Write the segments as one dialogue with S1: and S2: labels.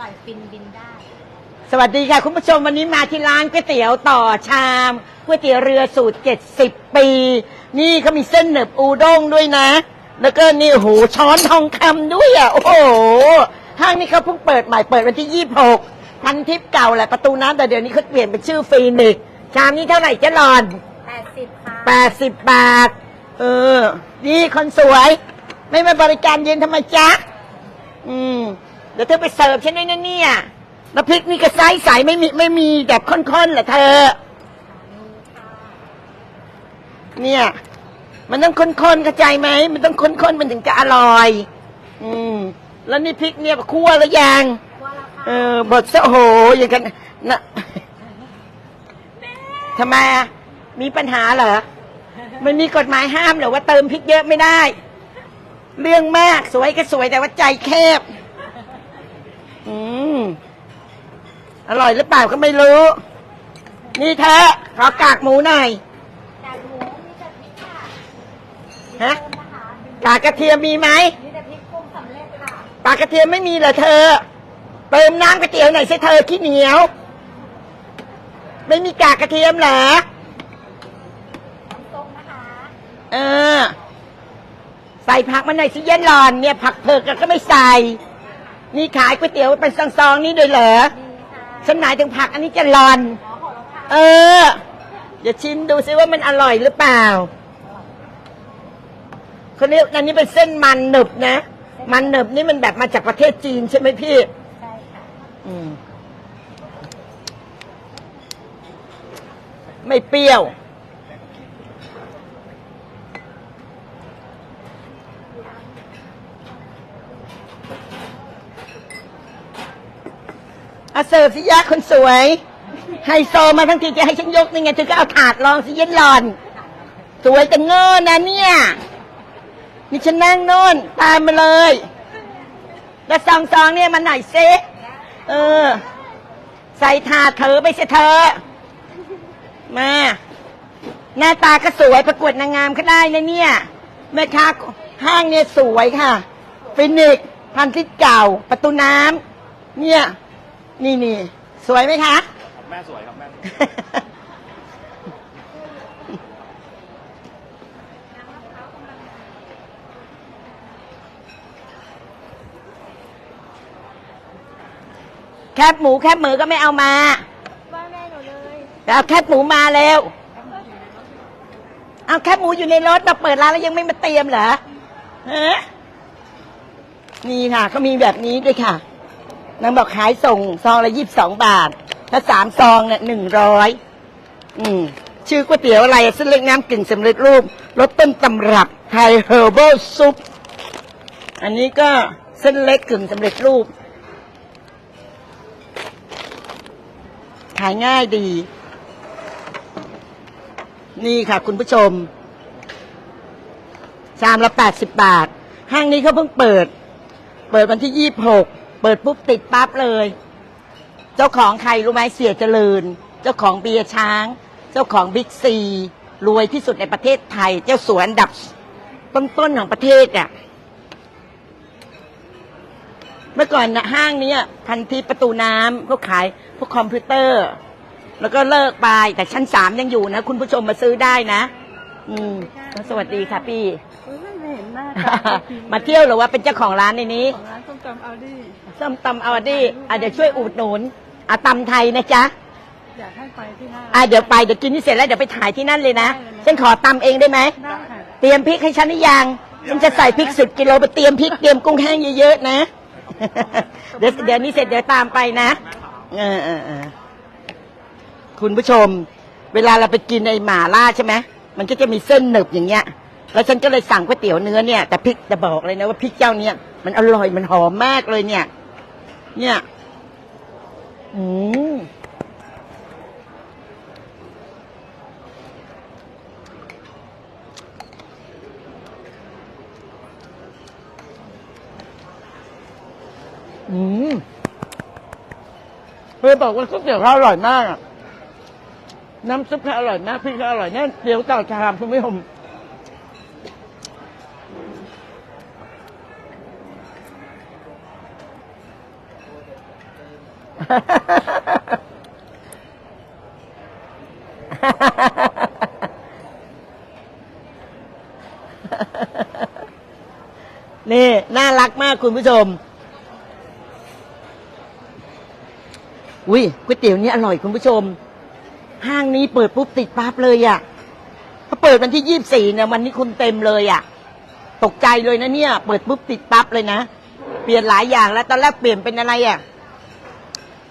S1: ร่อยฟินบินได้
S2: สวัสดีค่ะคุณผู้ชมวันนี้มาที่ร้านก๋วยเตี๋ยวต่อชามก๋วยเตี๋ยวเรือสูตร 70 ปี นี่เขามีเส้นเหนึบอูด้งด้วยนะ แล้วก็นี่โอ้โหช้อนทองคำด้วยอะโอ้โหห้างนี้เขาเพิ่งเปิดใหม่เปิดวันที่ 26 พันทิปเก่าแหละประตูน้ำแต่เดี๋ยวนี้เขาเปลี่ยนเป็นชื่อฟีนิกซ์ชามนี้เท่าไหร่เจ๊หลอน
S1: 80ค่ะ
S2: แปดสิบบาท เออ นี่คนสวย ไม่มาบริการเย็นทำไมจ๊ะ อืมเดี๋ยวเธอไปเสิร์ฟฉันด้วยนะเนี่ยแล้วพริกนี่ก็ไซส์ใสไม่มีไม่มีแบบข้นๆเหรอเธอ เนี่ย มันต้องข้นๆเข้าใจไหม มันต้องข้นๆมันถึงจะอร่อย อืม แล้วนี่พริกเนี่ยคั่วหรือยัง
S1: ว่าราคา
S2: เออบดซะโอ้โหอย่างกันนะทำไมอะมีปัญหาเหรอ มันมีกฎหมายห้ามเหรอว่าเติมพริกเยอะไม่ได้ เรื่องมากสวยก็สวยแต่ว่าใจแคบ อืม อร่อยหรือเปล่าก็ไม่รู้ นี่เธอขอกากหมูหน่อย
S1: แต่หมูมีแต่พริกค่ะ
S2: ฮะ
S1: เติมนะคะ
S2: กากกระเทียมมีไหม
S1: มีแต่พริกปรุงสำเร็จค่ะ
S2: กากกระเทียมไม่มีเหรอเธอ เติมน้ำก๋วยเตี๋ยวหน่อยสิเธอขี้เหนียว ไม่มีกากกระเทียมเหรอ
S1: น้ำส้มนะคะ
S2: เออ ใส่ผักมาหน่อยสิเย็นหลอนเนี่ย ผักเผือกก็ไม่ใส่ นี่ขายก๋วยเตี๋ยวเป็นซองๆนี่ด้วยเหรอ
S1: มีค่ะ
S2: ฉันหมายถึงผักอันนี้จะหลอน
S1: หมอขอราคา
S2: เออ เดี๋ยวชิมดูซิว่ามันอร่อยหรือเปล่าคนนี้อันนี้เป็นเส้นมันหนึบนะ มันหนึบนี่มันแบบมาจากประเทศจีนใช่ไหมพี่
S1: ใช่ค่ะ
S2: อืม ไม่เปรี้ยว อาเสิร์ฟสิยะคนสวย ไฮโซมาทั้งทีจะให้ฉันยกนี่ไงเธอก็เอาถาดรองสิเย็นหลอน สวยแต่เงินนะเนี่ยนี่ฉันนั่งโน่นตามมาเลย แล้วซองซองเนี่ยมันไหนอยเซเออ ใส่ถาดเธอไปสิเธอ มา หน้าตาก็สวยประกวดนางงามก็ได้นะเนี่ย แม่ค้าห้างเนี่ยสวยค่ะ ฟินิกพันทิศเก่า ประตูน้ำเนี่ย นี่นี่สวยไหมคะ
S3: แม่สวยครับแม่
S2: แคบหมูแคบหมูก็ไม่เอามา
S1: ว่าแม่หนูเลย
S2: เอาแคบหมูมาเร็วเอาแคบหมูอยู่ในรถมาเปิดร้านแล้วยังไม่มาเตรียมเหรอฮะนี่ค่ะเขามีแบบนี้ด้วยค่ะ นางบอกขายส่งซองละยี่สิบสองบาท ถ้าสามซองเนี่ยหนึ่งร้อยอืมชื่อก๋วยเตี๋ยวอะไรเส้นเล็กน้ำกึ่งสำเร็จรูปรสต้นตำรับไทยเฮอร์เบิลซุป อันนี้ก็เส้นเล็กกึ่งสำเร็จรูป ขายง่ายดี นี่ค่ะคุณผู้ชม ชามละแปดสิบบาท ห้างนี้เขาเพิ่งเปิด เปิดวันที่ยี่บหก เปิดปุ๊บติดปั๊บเลย เจ้าของใครรู้ไหมเสียเจริญ เจ้าของเบียร์ช้าง เจ้าของบิ๊กซี รวยที่สุดในประเทศไทย เจ้าสวนอันดับต้นๆของประเทศอะเมื่อก่อนนะห้างเนี้ยพันทิปประตูน้ำพวกขายพวกคอมพิวเตอร์ แล้วก็เลิกไปแต่ชั้นสามยังอยู่นะ คุณผู้ชมมาซื้อได้นะ อืมแล้วสวัสดีค่ะพี่
S4: อุ๊ยไม่เห็นหน้า
S2: มาเที่ยวหรือว่าเป็นเจ้าของร้านในนี้
S4: ของร้านส้มตำเอาดี้
S2: ส้มตำเอาดิอะเดี๋ยวช่วยอุดหนุนอะตำไทยนะจ๊ะ
S4: อยากให้ไปที่หน้า
S2: อะเดี๋ยวไปเดี๋ยวกินที่เสร็จแล้วเดี๋ยวไปถ่ายที่นั่นเลยนะ
S4: ได้เลยนะ
S2: ฉันขอตำเองได้ไหม
S4: ได้ค่ะ
S2: เตรียมพริกให้ฉันหรือยังฉันจะใส่พริกสิบกิโลไปเตรียมพริกเตรียมกุ้งแห้งเยอะๆนะ เดี๋ยวเดี๋ยวนี้เสร็จเดี๋ยวตามไปนะเออเออเออคุณผู้ชม เวลาเราไปกินไอ้หม่าล่าใช่ไหมมันก็จะมีเส้นหนึบอย่างเงี้ย แล้วฉันก็เลยสั่งก๋วยเตี๋ยวเนื้อเนี่ยแต่พริกจะบอกเลยนะว่าพริกเจ้าเนี้ยมันอร่อยมันหอมมากเลยเนี่ย เนี่ย อืมอืมเธอบอกว่าก๋วยเตี๋ยวเขาอร่อยมากอะน้ำซุปเขาอร่อยมากพริกเขาอร่อยเนี่ยเดี๋ยวต่อชามคุณผู้ชม นี่ น่ารักมากคุณผู้ชม อุ้ยก๋วยเตี๋ยวนี้อร่อยคุณผู้ชม ห้างนี้เปิดปุ๊บติดปั๊บเลยอะ่ะเขาเปิดวันที่ยี่บสี่เนี่ยวันนี้คุณเต็มเลยอะ่ะ ตกใจเลยนะเนี่ย เปิดปุ๊บติดปั๊บเลยนะ เปลี่ยนหลายอย่างแล้ว ตอนแรกเปลี่ยนเป็นอะไรอะ่ะ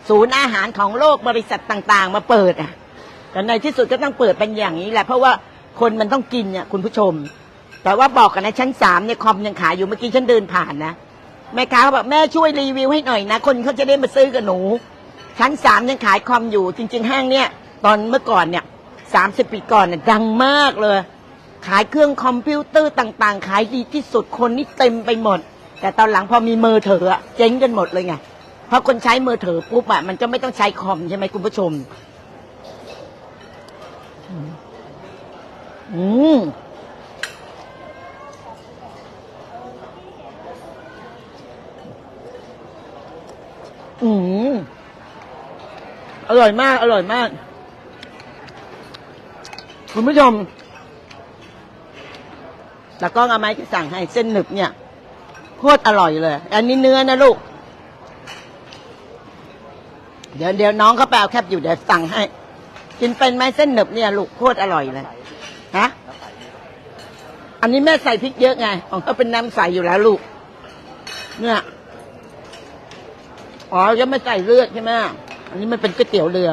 S2: ศูนย์อาหารของโลกบริษัทต่างๆ มาเปิดอะแต่ในที่สุดก็ต้องเปิดเป็นอย่างนี้แหละ เพราะว่าคนมันต้องกินเนี่ยคุณผู้ชม แต่ว่าบอกกันนะชั้นสามเนี่ยคอมยังขายอยู่เมื่อกี้ฉันเดินผ่านนะแม่ค้าเขาบอกแม่ช่วยรีวิวให้หน่อยนะ คนเขาจะได้มาซื้อกับหนู ชั้นสามยังขายคอมอยู่ จริง ๆ ห้างเนี่ย ตอนเมื่อก่อนเนี่ยสามสิบปีก่อนเนี่ยดังมากเลย ขายเครื่องคอมพิวเตอร์ต่าง ๆ ขายดีที่สุดคนนี่เต็มไปหมด แต่ตอนหลังพอมีมือถืออะเจ๊งกันหมดเลยไง พราะคนใช้มือถือปุ๊บอะมันก็ไม่ต้องใช้คอมใช่ไหมคุณผู้ชม อืมอืมอร่อยมาก อร่อยมาก คุณผู้ชม แล้วก็เอาไม้ที่สั่งให้เส้นหนึบเนี่ยโคตรอร่อยเลย อันนี้เนื้อนะลูก เดี๋ยวเดี๋ยวน้องเขาไปเอาแคบอยู่เดี๋ยวสั่งให้ กินเป็นไหมเส้นหนึบเนี่ยลูกโคตรอร่อยเลยฮะอันนี้แม่ใส่พริกเยอะไงของเขาเป็นน้ำใสอยู่แล้วลูก เนี่ยอ๋อยังไม่ใส่เลือดใช่ไหมอันนี้มันเป็นก๋วยเตี๋ยวเรือ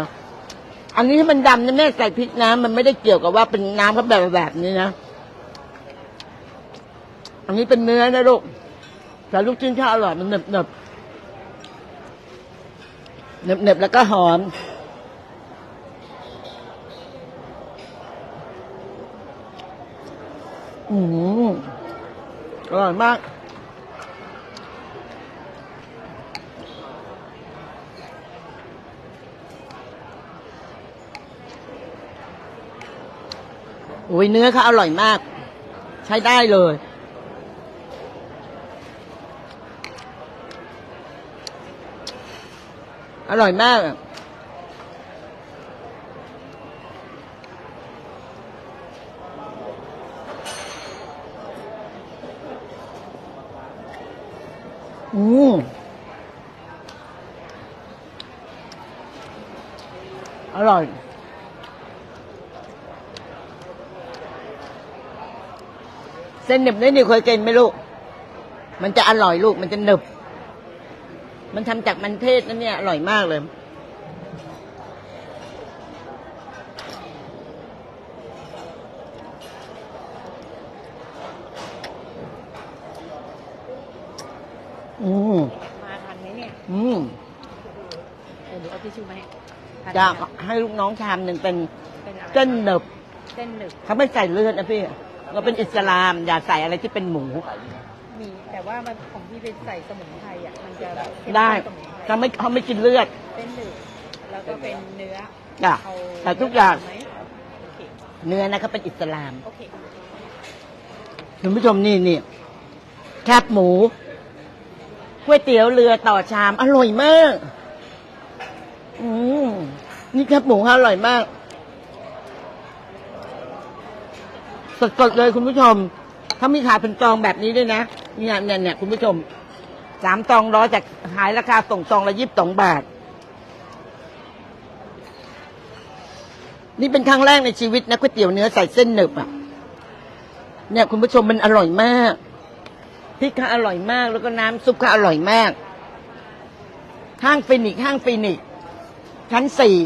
S2: อันนี้ที่มันดำเนี่ยแม่ใส่พริกน้ำมันไม่ได้เกี่ยวกับว่าเป็นน้ำเขาแบบแบบนี้นะอันนี้เป็นเนื้อนะลูกแต่ลูกชิ้นข้าวอร่อยมันหนึบหนึบ หนึบหนึบแล้วก็หอม อืมอร่อยมาก โอ้ยเนื้อเขาอร่อยมาก ใช้ได้เลย อร่อยมากอืมอร่อยเส้นหนึบนี่นี่เคยกินไหมลูก มันจะอร่อยลูก มันจะหนึบ มันทำจากมันเทศนั่นเนี่ยอร่อยมากเลย อืม
S1: มาทันไหมเนี่ย
S2: อืม
S1: เดี๋ยวหนูเอาทิชชู่มาให้ทัน
S2: จะ
S1: ไหม
S2: ให้ลูกน้องชามหนึ่งเป็น
S1: เป็นอะไร
S2: เส้นหนึบ
S1: เส้นหนึบ
S2: เขาไม่ใส่เลือดนะพี่ เราเป็นอิสลาม อย่าใส่อะไรที่เป็นหมู
S1: มีแต่ว่ามันของพี่เป็นใส่สมุนไพรอะมันจะเข้ม
S2: ได้
S1: ข้นสมุนไพร
S2: เขาไม่เขาไม่กินเลือด
S1: เส้นหนึบแล้วก็เป็นเนื้อ
S2: จ้ะ
S1: เอา
S2: แต่ทุกอย่าง
S1: ไหมโอเค
S2: เนื้อนะเขาเป็นอิสลาม
S1: โอเค
S2: คุณผู้ชมนี่นี่แคบหมูก๋วยเตี๋ยวเรือต่อชาม อร่อยมาก อืมนี่แคบหมูอร่อยมาก สดๆเลยคุณผู้ชมเขามีขายเป็นซองแบบนี้ด้วยนะ เนี่ยเนี่ยเนี่ยคุณผู้ชมสามซองร้อยจากขายราคาส่งซองละยี่สิบสองบาท นี่เป็นครั้งแรกในชีวิตนะก๋วยเตี๋ยวเนื้อใส่เส้นหนึบอะ เนี่ยคุณผู้ชมมันอร่อยมากพริกเขาอร่อยมาก แล้วก็น้ำซุปเขาอร่อยมาก ห้างฟินิกห้างฟินิกชั้นสี่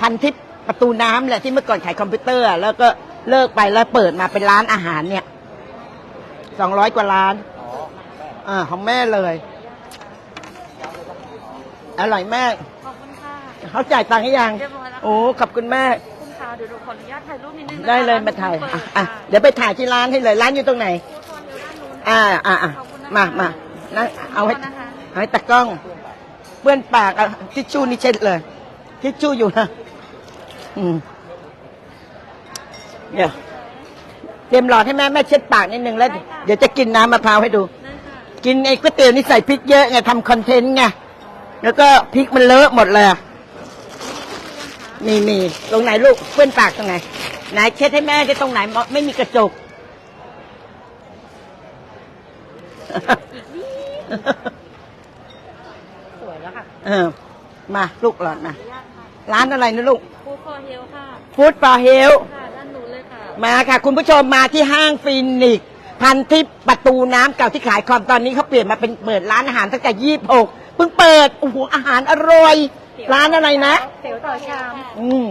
S2: พันทิพย์ประตูน้ำแหละที่เมื่อก่อนขายคอมพิวเตอร์ แล้วก็เลิกไปแล้วเปิดมาเป็นร้านอาหารเนี่ย สองร้อยกว่าร้านอ่าของแม่เลย อร่อยมาก
S1: ขอบคุณค่ะ
S2: เขาจ่ายตังค์ให้ยัง
S1: เรียบร้อยแล้วค่ะ
S2: โอ้ขอบคุณมาก
S1: คุณคะเดี๋ยวหนูขออนุญาตถ่ายรูปนิดนึงนะคะ
S2: ได้เลยมาถ่าย
S1: ร้น
S2: อะ
S1: เปิด
S2: อะ
S1: ค่ะ
S2: เดี๋ยวไปถ่ายที่ร้านให้เลย ร้านอยู่ตรงไหน
S1: ทุกคนอยู่ด้านนู้น
S2: อ่าอ่าอ่า
S1: ขอบคุณนะคะ
S2: มามานะเอาให้
S1: ขบคุณนะคะ
S2: เอาให้ตะกล้อง เปื้อนปากอะทิชชู่นี่เช็ดเลย ทิชชู่อยู่นะ อืมเดี๋ยว เตรียมหลอดให้แม่แม่เช็ดปากนิดนึงแล้ว เดี๋ยวจะกินน้ำมะพร้าวให้ดู
S1: นั่นค่ะ
S2: กินไอ้ก๋วยเตี๋ยวนี่ใส่พริกเยอะไงทำคอนเทนต์ไงแล้วก็พริกมันเลอะหมดเลยนี่นี่ตรงไหนลูกเปื้อนปากตรงไหนไหนเช็ดให้แม่จะตรงไหนไม่มีกระจก
S1: สวยแล้วค่ะ
S2: เออ มาลูกหลอดมาร้านอะไรนะลูก
S1: ฟูคอเฮลค่ะ
S2: ฟู้ดปลาเฮล
S1: ค่ะ
S2: มาค่ะ คุณผู้ชมมาที่ห้างฟินิกซ์พันทิพย์ประตูน้ำเก่าที่ขายคอมตอนนี้เขาเปลี่ยนมาเป็นเปิดร้านอาหารตั้งแต่ยี่หกเพิ่งเปิดโอ้โหอาหารอร่อย ร้านอะไรนะ
S1: เตี๋ยวต่อชาม
S2: อืม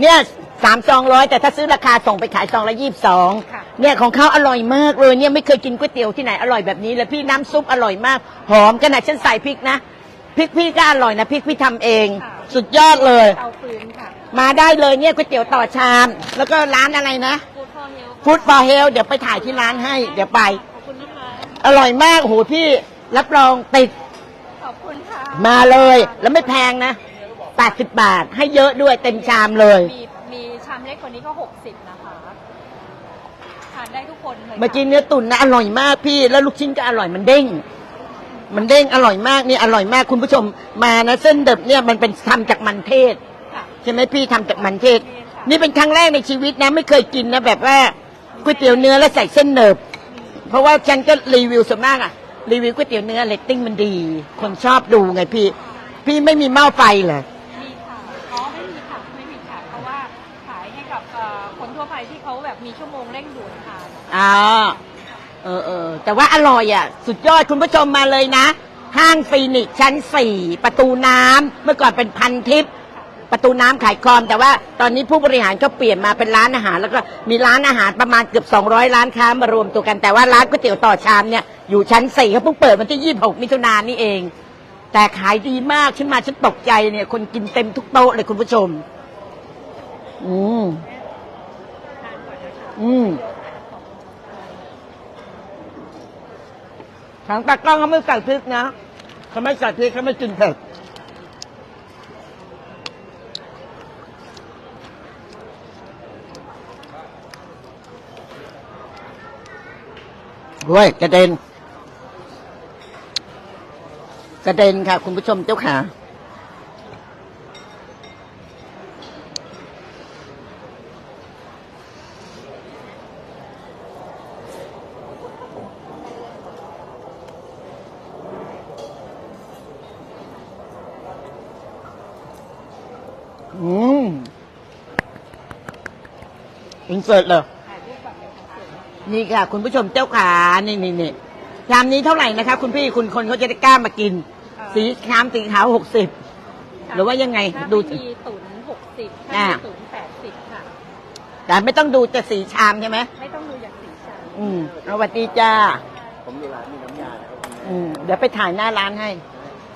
S2: เนี่ยสามซองร้อยแต่ถ้าซื้อราคาส่งไปขายซองละยี่สิบสอง
S1: ค่ะ
S2: เนี่ยของเขาอร่อยมากเลยเนี่ยไม่เคยกินก๋วยเตี๋ยวที่ไหนอร่อยแบบนี้เลยพี่น้ำซุปอร่อยมาก หอมขนาดฉันใส่พริกนะพริกพี่ก็อร่อยนะพริกพี่ทำเอง สุดยอดเลย
S1: เตาฟืนค่ะ
S2: มาได้เลยเนี่ยก๋วยเตี๋ยวต่อชาม แล้วก็ร้านอะไรนะ
S1: ฟูคอเฮล
S2: ฟู้ดบอเฮลเดี๋ยวไปถ่ายที่ร้านให้ เดี๋ยวไป
S1: ขอบคุณนะคะ
S2: อร่อยมากโอ้โหพี่รับรองติด
S1: ขอบคุณค่ะ
S2: มาเลยแล้วไม่แพงนะ80บาทให้เยอะด้วยเต็มชามเลย
S1: มีมีชามเล็กกว่านี้ก็หกสิบนะคะทานได้ทุกคนเลยค่ะ
S2: เมื่อกี้เนื้อตุ๋นนะอร่อยมากพี่ แล้วลูกชิ้นก็อร่อยมันเด้ง มันเด้งอร่อยมากนี่อร่อยมากคุณผู้ชมมานะเส้นเดิบเนี่ยมันเป็นทำจากมันเทศ
S1: ค่ะ
S2: ใช่ไหมพี่ทำจากมันเทศ
S1: เทศค่ะ
S2: นี่เป็นครั้งแรกในชีวิตนะ ไม่เคยกินนะแบบว่าก๋วยเตี๋ยวเนื้อแล้วใส่เส้นเนิบ เพราะว่าฉันก็รีวิวส่วนมากอะรีวิวก๋วยเตี๋ยวเนื้อเรตติ้งมันดี คนชอบดูไงพี่ พี่ไม่มีหม้อไฟเหรอ
S1: มีค่ะอ๋อไม่มีค่ะไม่มีค่ะเพราะว่าขายให้กับเอ่อคนทั่วไปที่เขาแบบมีชั่วโมงเร่งด่วนทาน
S2: อ๋อเออเออแต่ว่าอร่อยอะ สุดยอดคุณผู้ชมมาเลยนะ ห้างฟีนิกซ์ชั้นสี่ประตูน้ำเมื่อก่อนเป็นพันทิพย์ ประตูน้ำขายคอม แต่ว่าตอนนี้ผู้บริหารก็เปลี่ยนมาเป็นร้านอาหาร แล้วก็มีร้านอาหารประมาณเกือบ 200 ร้านค้ามารวมตัวกันแต่ว่าร้านก๋วยเตี๋ยวต่อชามเนี่ยอยู่ชั้นสี่เขาเพิ่งเปิดวันที่ 26 มิถุนายนนี่เอง แต่ขายดีมากฉันมาฉันตกใจเนี่ย คนกินเต็มทุกโต๊ะเลยคุณผู้ชม อืม อืมทางตากล้องเขาไม่ใส่พริกนะเขาไม่ใส่พริกเขาไม่กินเผ็ด เว้ยกระเด็น กระเด็นค่ะ คุณผู้ชมเจ้าขาอืมอินเสิร์ตเลย นี่ค่ะ คุณผู้ชมเจ้าขานี่นี่นี่ชามนี้เท่าไหร่นะคะ คุณพี่คุณคนเขาจะได้กล้ามากิน สีชามสีขาวหกสิบหรือว่ายังไง
S1: ถ้า
S2: ดู
S1: ไม่มีตุ๋นหกสิบถ้า
S2: อ่า
S1: มีตุ๋นแปดสิบค่ะ
S2: แต่ไม่ต้องดูแต่สีชามใช่ไหม
S1: ไม่ต้องดูอย่างสีสัน
S2: อืมสวัสดีจ้า
S3: ผมอยู่ร้านมีน้ำยาแล้วคุณแม่
S2: อืมเดี๋ยวไปถ่ายหน้าร้านให้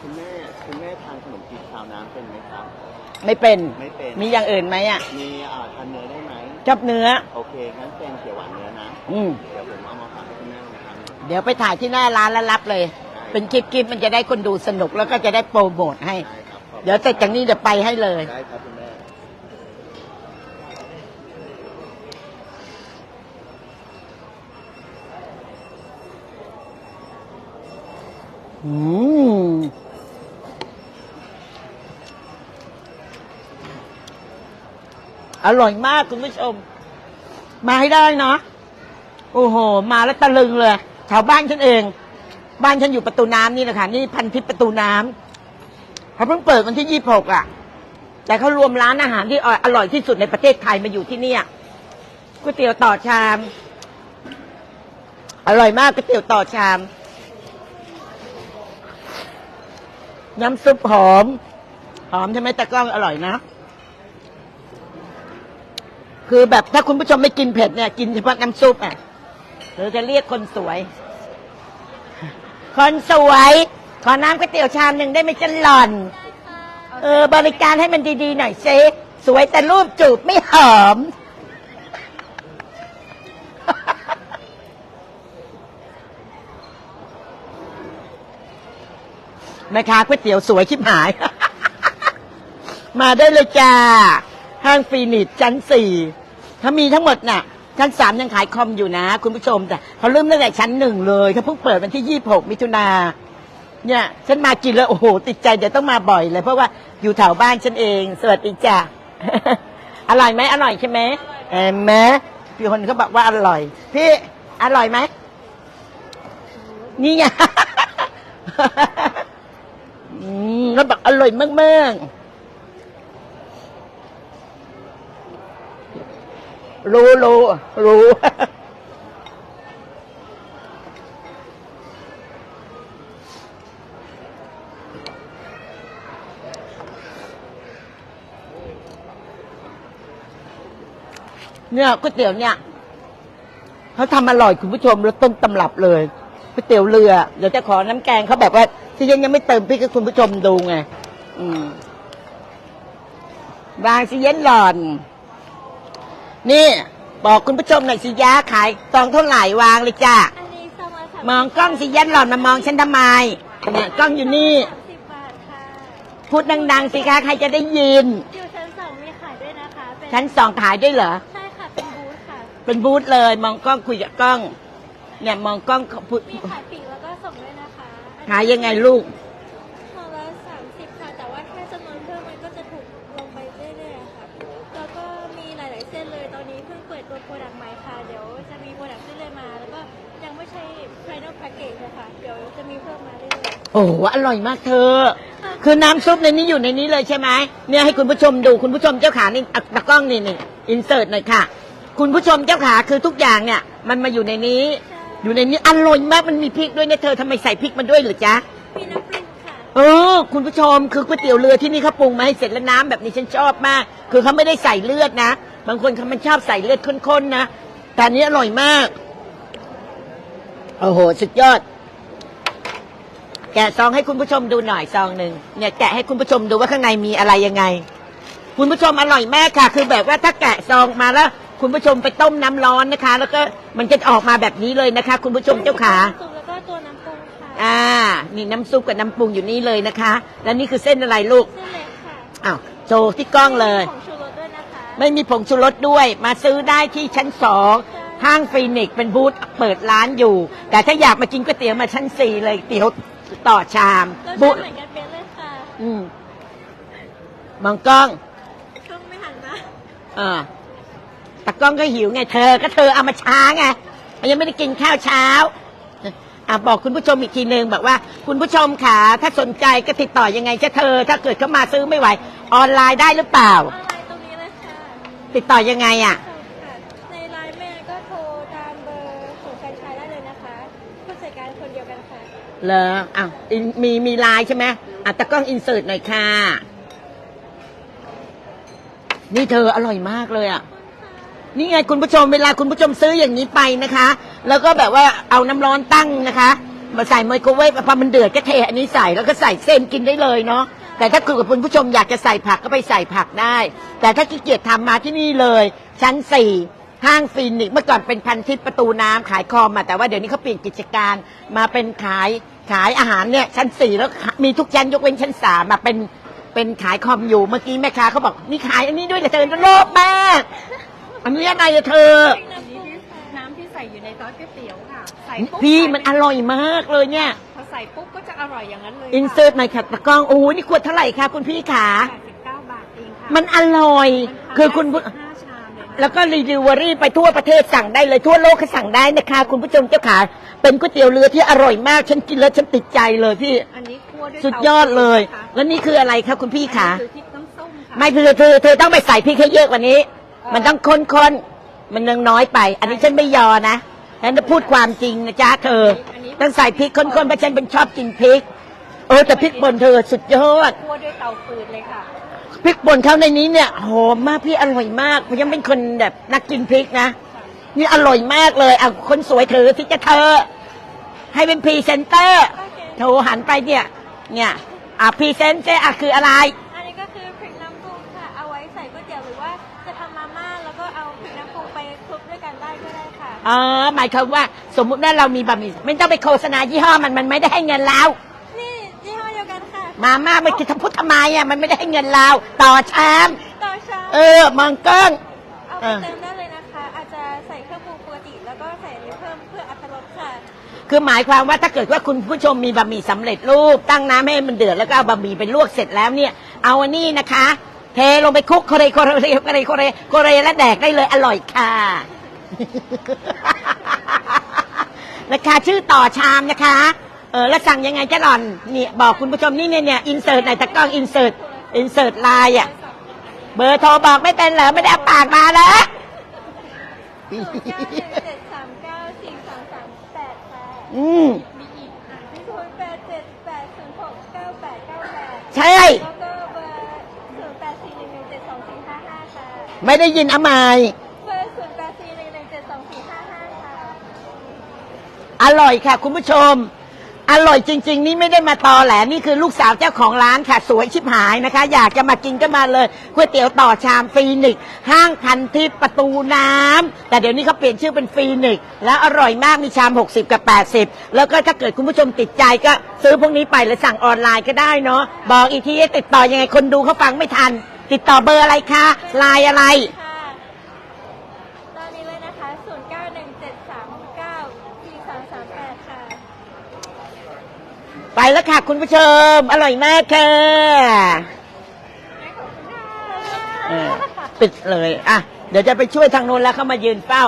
S3: คุณแม่คุณแม่ทานขนมจีบชาวน้ำเป็นไหมครับ
S2: ไม่เป็น
S3: ไม่เป็น
S2: มีอย่างอื่นไหมอะ
S3: มีอ่าทานเนื้อได้ไหม
S2: ชอบเนื้อ
S3: โอเคงั้นเป็นเขียวหวานเนื้อนะ
S2: อืม
S3: เดี๋ยวผมเอามาฝากให้คุณแม่นะครับ
S2: เดี๋ยวไปถ่ายที่หน้าร้านแล้วรับเลย เป็นคลิปๆมันจะได้คนดูสนุกแล้วก็จะได้โปรโมทให้
S3: ได้ครับขอบ
S2: เดี๋ยวเสร็จจากนี้เดี๋ยวไปให้เลย
S3: ได้ครับคุณแม่
S2: อืม อร่อยมากคุณผู้ชม มาให้ได้เนาะโอ้โห มาแล้วตะลึงเลยแถวบ้านฉันเอง บ้านฉันอยู่ประตูน้ำนี่แหละค่ะนี่พันทิพย์ประตูน้ำเขาเพิ่งเปิดวันที่ยี่หกอะ แต่เขารวมร้านอาหารที่อร่อยที่สุดในประเทศไทยมาอยู่ที่เนี่ยก๋วยเตี๋ยวต่อชาม อร่อยมากก๋วยเตี๋ยวต่อชาม น้ำซุปหอม หอมใช่ไหมต่กล้องอร่อยนะ คือแบบถ้าคุณผู้ชมไม่กินเผ็ดเนี่ยกินเฉพาะน้ำซุปอะเราจะเรียกคนสวย คนสวย ขอน้ำก๋วยเตี๋ยวชามหนึ่งได้ไหมจันหล่อน เออบริการให้มันดีๆหน่อยเซสวยแต่รูปจูบไม่หอม แม่ค้าก๋วยเตี๋ยวสวยชิบหาย มาได้เลยจ้า ห้างฟีนิชชั้นสี่เขามีทั้งหมดน่ะ ชั้นสามยังขายคอมอยู่นะ คุณผู้ชมแต่เขาเริ่มตั้งแต่ชั้นหนึ่งเลยเขาเพิ่งเปิดวันที่ยี่หกมิถุนาเนี่ยฉันมากินแล้วโอ้โห ติดใจเดี๋ยวต้องมาบ่อยเลย เพราะว่าอยู่แถวบ้านฉันเอง สวัสดีจ้ะ อร่อยไหมอร่อยใช่ไหมเห็นไหมพี่คนเขาบอกว่าอร่อย พี่อร่อยไหมนี่ไง อืมแล้วบอกอร่อยมากๆ รู้รู้รู้เนี่ยก๋วยเตี๋ยวเนี่ยเขาทำอร่อยคุณผู้ชมแล้วต้นตำรับเลยก๋วยเตี๋ยวเรือเดี๋ยวจะขอน้ำแกงเขาแบบว่า ที่ยังยังไม่เติมพริกให้คุณผู้ชมดูไง อืมวางสิเย็นหล่อน นี่บอกคุณผู้ชมหน่อยสิยาขายซองเท่าไหร่วางเลยจ้า
S5: อันนี้สองร้อยสาม
S2: มองกล้องสิเย็นหล่อนมามองฉันทำไมเนี่ยกล้องอยู่นี่
S5: สามสิบบาทค่ะ
S2: พูดดังๆสิคะใครจะได้ยิน
S5: อยู่ชั้นสองมีขายด้วยนะคะ เป็น
S2: ชั้นสองขายด้วยเหรอ
S5: ใช่ค่ะ เป็นบูธค่ะ
S2: เป็นบูธเลย มองกล้องคุยกับกล้อง เนี่ยมองกล้องพูด
S5: มีขายปลีกแล้วก็ส่งด้วยนะคะ
S2: ขายยังไงลูก
S5: โอ้
S2: โหอร่อยมากเธอ คือน้ำซุปในนี้อยู่ในนี้เลยใช่ไหมเนี่ยให้คุณผู้ชมดูคุณผู้ชมเจ้าขานี่อะตะกล้องนี่นี่อินเสิร์ตหน่อยค่ะ คุณผู้ชมเจ้าขาคือทุกอย่างเนี่ย มันมาอยู่ในนี้ อยู่ในนี้อร่อยมากมันมีพริกด้วยนะเธอทำไมใส่พริกมันด้วยเหรือจ๊ะ
S5: มีน้ำปรุงค่ะ
S2: เออคุณผู้ชมคือก๋วยเตี๋ยวเรือที่นี่เขาปรุงมาให้เสร็จแล้วน้ำแบบนี้ฉันชอบมาก คือเขาไม่ได้ใส่เลือดนะ บางคนเขามันชอบใส่เลือดข้นๆนะแต่อันนี้อร่อยมาก โอ้โห สุดยอด แกะซองให้คุณผู้ชมดูหน่อยซองหนึ่งเนี่ยแกะให้คุณผู้ชมดูว่าข้างในมีอะไรยังไง คุณผู้ชมอร่อยมากค่ะ คือแบบว่าถ้าแกะซองมาแล้ว คุณผู้ชมไปต้มน้ำร้อนนะคะ แล้วก็มันจะออกมาแบบนี้เลยนะคะ คุณผู้ชมเจ้าขา
S5: ซุปแล้วก็ตัวน้ำปรุงค่ะ
S2: อ่า นี่น้ำซุปกับน้ำปรุงอยู่นี่เลยนะคะ แล้วนี่คือเส้นอะไรลูก
S5: เส้นเล็กค่ะ
S2: อ้าวโชว์ที่กล้องเลย
S5: ของชูรสด้วยนะคะ
S2: ไม่มีผงชูรสด้วย มาซื้อได้ที่ชั้นสองห้างฟีนิกซ์เป็นบูธเปิดร้านอยู่ แต่ถ้าอยากมากินก๋วยเตี๋ยวมาชั้นสี่เลยเตี๋ยว ต่อชาม
S5: รส
S2: บู
S5: ชา
S2: ธ
S5: ติเหมือนกันเป๊ะเลยค่ะ
S2: อืมมองกล้อง
S5: ต้องไม่หันนะ
S2: อ่าตากล้องก็หิวไงเธอ ก็เธอเอามาช้าไงยังไม่ได้กินข้าวเช้าอะบอกคุณผู้ชมอีกทีนึงบอกว่า คุณผู้ชมค่ะถ้าสนใจก็ติดต่อยังไงจะเธอ ถ้าเกิดเขามาซื้อไม่ไหว ออนไลน์ได้หรือเปล่า
S5: ออนไลน์ตรงนี้เลยค่ะ
S2: ติดต่อยังไงอะ
S5: เห
S2: รออ้าวอินมีมีลน์ใช่ไหมอะตะกล้องอินเสิร์ตหน่อยค่ะ นี่เธออร่อยมากเลยอะ นี่ไงคุณผู้ชมเวลาคุณผู้ชมซื้ออย่างนี้ไปนะคะ แล้วก็แบบว่าเอาน้ำร้อนตั้งนะคะ มาใส่ไมโครเวฟพอมันเดือดก็เทอันนี้ใส่แล้วก็ใส่เส้นกินได้เลยเนาะ แต่ถ้าคือกับคุณผู้ชมอยากจะใส่ผักก็ไปใส่ผักได้ แต่ถ้าขี้เกียจทำมาที่นี่เลย ชั้นสี่ ห้างฟินิกซ์เมื่อก่อนเป็นพันทิพย์ประตูน้ำขายคอมมาแต่ว่าเดี๋ยวนี้เขาเปลี่ยนกิจการมาเป็นขายขายอาหารเนี่ยชั้นสี่แล้วมีทุกชั้นยกเว้นชั้นสามมาเป็นเป็นขายคอมอยู่เมื่อกี้แม่ค้าเขาบอกนี่ขายอันนี้ด้วยเหรอเธอโลภมากอันนี้อะไรอะเธอ
S1: อันนี้ที่น้ำที่ใส่อยู่ในซอสก๋วยเตี๋ยวค่ะ ใส่ปุ๊บ
S2: พี่มันอร่อยมากเลยเนี่ย
S1: พอใส่ปุ๊บก็จะอร่อยอย่างนั้นเลย
S2: อินเสิร์ตหน่อยค่ะตะกล้องโอ้ยนี่ขวดเท่าไหร่คะคุณพี่ขา
S1: 89บาทเองค่ะ
S2: มันอร่อย คือคุณผู้
S1: ห้าชามเลยนะ
S2: แล้วก็รีวิวเวอรี่ไปทั่วประเทศสั่งได้เลยทั่วโลกก็สั่งได้นะคะคุณผู้ชมเจ้าขาเป็นก๋วยเตี๋ยวเรือที่อร่อยมาก ฉันกินแล้วฉันติดใจเลยพี่
S1: อันนี้คั่วด้วย
S2: สุดยอดเลย
S1: ตาฟืนนะคะ
S2: แล้วนี่คืออะไรคะคุณพี่ขา
S1: อันนี้คือพริกน้ำส้มค่ะ
S2: ไม่เธอเธอเธอต้องไปใส่พริกให้เยอะกว่านี้ มันต้องค้นๆมันยังน้อยไป อันนี้ฉันไม่ยอนะฉันจะพูดความจริงนะจ๊ะเธอต้องใส่พริกค้นๆเพราะฉันเป็นชอบกินพริก เออแต่พริกบนเธอสุดยอด
S1: คั่วด้วยเตาฟืนเลยค่ะ
S2: พริกป่นเขาในนี้เนี่ยหอมมากพี่อร่อยมากผมยังเป็นคนแบบนักกินพริกนะ นี่อร่อยมากเลยอะคนสวยถือที่จะเธอ ให้เป็นพรีเซนเตอร์
S5: โอเค
S2: โทรหันไปเนี่ย เนี่ยอะพรีเซนเตอร์อะคืออะไร
S5: อันนี้ก็คือพริกน้ำปรุงค่ะ เอาไว้ใส่ก๋วยเตี๋ยวหรือว่าจะทำมาม่าแล้วก็เอาพริกน้ำปรุงไปคลุกด้วยกันได้ก็ได้ค่ะ
S2: อ๋อหมายความว่าสมมุติว่าเรามีบะหมี่ไม่ต้องไปโฆษณายี่ห้อมันมันไม่ได้ให้เงินเรา
S5: นี่ยี่ห้อเดียวกันค่ะ
S2: มาม่าไม่คิดทำพุทธทำ ไมอะมันไม่ได้ให้เงินเราต่อชาม
S5: ต่อชาม
S2: เออมองกล้อง
S5: เอาไปเติมได้เลยนะคะ อาจจะใส่เครื่องปรุงปกติ แล้วก็ใส่อันนี้เพิ่มเพื่ออรรถรสค่ะ
S2: คือหมายความว่าถ้าเกิดว่าคุณผู้ชมมีบะหมี่สำเร็จรูป ตั้งน้ำให้มันเดือดแล้วก็เอาบะหมี่ไปลวกเสร็จแล้วเนี่ย เอาอันนี้นะคะ เทลงไปคลุกโคเรโคเรโคเรโคเรโคเรโคเรและแดกได้เลยอร่อยค่ะ นะคะชื่อต่อชามนะคะเออแล้วสั่งยังไงจะหล่อนเนี่ยบอกคุณผู้ชมนี่เนี่ยเนี่ยอินเสิร์ตไหนตะกล้องอินเสิร์ตอินเสิร์ตไลน์อะเบอร์โทรบอกไม่เป็นเหรอไม่ได้เอาปากมาเหรอ
S5: ศูนย์เก้าหนึ่งเจ็ดสามเก้าสี่สามสามแปดค่ะ
S2: อืม
S5: ศูนย์แปดเจ็ดแปดศูนย์หกเก้าแปดเก้าแปด
S2: ใช่
S5: แล้วก็เบอร์ศูนย์แปดสี่หนึ่งหนึ่งเจ็ดสองสี่ห้าห้าค่ะ
S2: ไม่ได้ยินเอาใหม่
S5: เบอร์ศูนย์แปดสี่หนึ่งหนึ่งเจ็ดสองสี่ห้าห้าค่ะ
S2: อร่อยค่ะ คุณผู้ชม อร่อยจริง ๆ นี่ไม่ได้มาตอแหลนี่คือลูกสาวเจ้าของร้านค่ะสวยชิบหายนะคะ อยากจะมากินก็มาเลยก๋วยเตี๋ยวต่อชามฟีนิกซ์ห้างพันทิพย์ประตูน้ำแต่เดี๋ยวนี้เขาเปลี่ยนชื่อเป็นฟีนิกซ์แล้วอร่อยมากมีชาม 60 กับ 80 แล้วก็ถ้าเกิดคุณผู้ชมติดใจก็ซื้อพวกนี้ไปแล้วสั่งออนไลน์ก็ได้เนาะบอกอีกทีติดต่อยังไงคนดูเขาฟังไม่ทัน ติดต่อเบอร์อะไรคะไลน์อะไร
S5: ค่ะ ตอนนี้เลยนะคะศูนย์เก้าหนึ่งเจ็ดสามเก้าสี่สามสามแปดค่ะ
S2: ไปแล้วค่ะ คุณผู้ชม อร่อยมากค่ะเออปิดเลย อะ เดี๋ยวจะไปช่วยทางโน้นแล้วเข้ามายืนเฝ้า